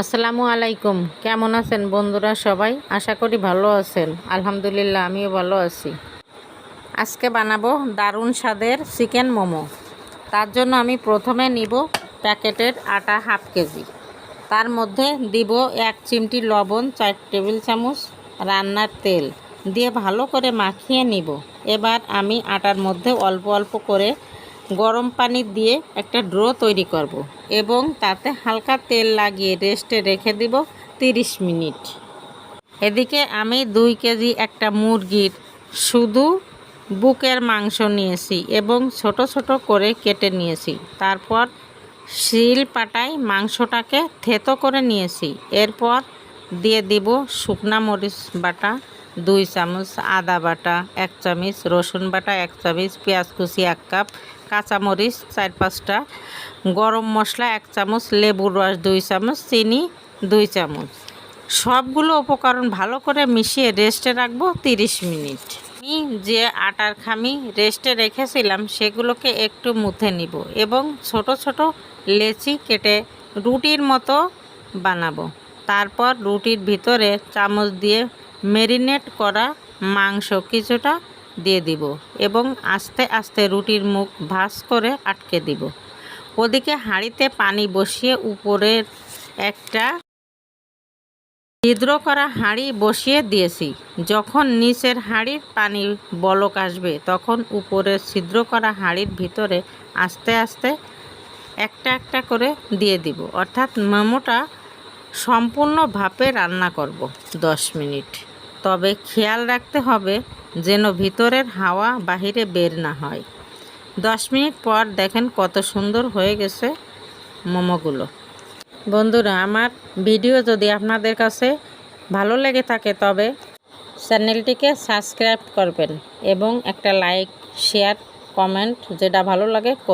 আসসালামু আলাইকুম। কেমন আছেন বন্ধুরা সবাই? আশা করি ভালো আছেন। আলহামদুলিল্লাহ, আমিও ভালো আছি। আজকে বানাবো দারুণ স্বাদের চিকেন মোমো। তার জন্য আমি প্রথমে নিব প্যাকেটের আটা হাফ কেজি। তার মধ্যে দিব এক চিমটি লবণ, চার টেবিল চামচ রান্নার তেল। দিয়ে ভালো করে মাখিয়ে নিব। এবার আমি আটার মধ্যে অল্প অল্প করে গরম পানি দিয়ে একটা ড্রো তৈরি করব এবং তাতে হালকা তেল লাগিয়ে রেস্টে রেখে দিব তিরিশ মিনিট। এদিকে আমি দুই কেজি একটা মুরগির শুধু বুকের মাংস নিয়েছি এবং ছোট ছোট করে কেটে নিয়েছি। তারপর শিল পাটায় মাংসটাকে থেতো করে নিয়েছি। এরপর দিয়ে দিব শুকনা মরিচ বাটা দুই চামচ আদা বাটা, এক চামচ রসুন বাটা, এক চামচ পেঁয়াজ কুচি, এক কাপ কাঁচামরিচ, চার পাঁচটা গরম মশলা, এক চামচ লেবুর রস, দুই চামচ চিনি, দুই চামচ। সবগুলো উপকরণ ভালো করে মিশিয়ে রেস্টে রাখব তিরিশ মিনিট। আমি যে আটার খামি রেস্টে রেখেছিলাম, সেগুলোকে একটু মুথে নিব এবং ছোট ছোট লেচি কেটে রুটির মতো বানাবো। তারপর রুটির ভিতরে চামচ দিয়ে মেরিনেট করা মাংস কিছুটা দিয়ে দিব এবং আস্তে আস্তে রুটির মুখ ভাঁজ করে আটকে দিব। ওদিকে হাঁড়িতে পানি বসিয়ে উপরের একটা ছিদ্র করা হাঁড়ি বসিয়ে দিয়েছি। যখন নিচের হাঁড়ির পানি বলক আসবে, তখন উপরের ছিদ্র করা হাঁড়ির ভিতরে আস্তে আস্তে একটা একটা করে দিয়ে দিব। অর্থাৎ মোমোটা সম্পূর্ণ ভাপে রান্না করব দশ মিনিট। তবে খেয়াল রাখতে হবে যেন ভিতরের হাওয়া বাহিরে বের না হয়। দশ মিনিট পর দেখেন কত সুন্দর হয়ে গেছে মোমোগুলো। বন্ধুরা, আমার ভিডিও যদি আপনাদের কাছে ভালো লেগে থাকে তবে চ্যানেলটিকে সাবস্ক্রাইব করবেন এবং একটা লাইক, শেয়ার, কমেন্ট যেটা ভালো লাগে করবেন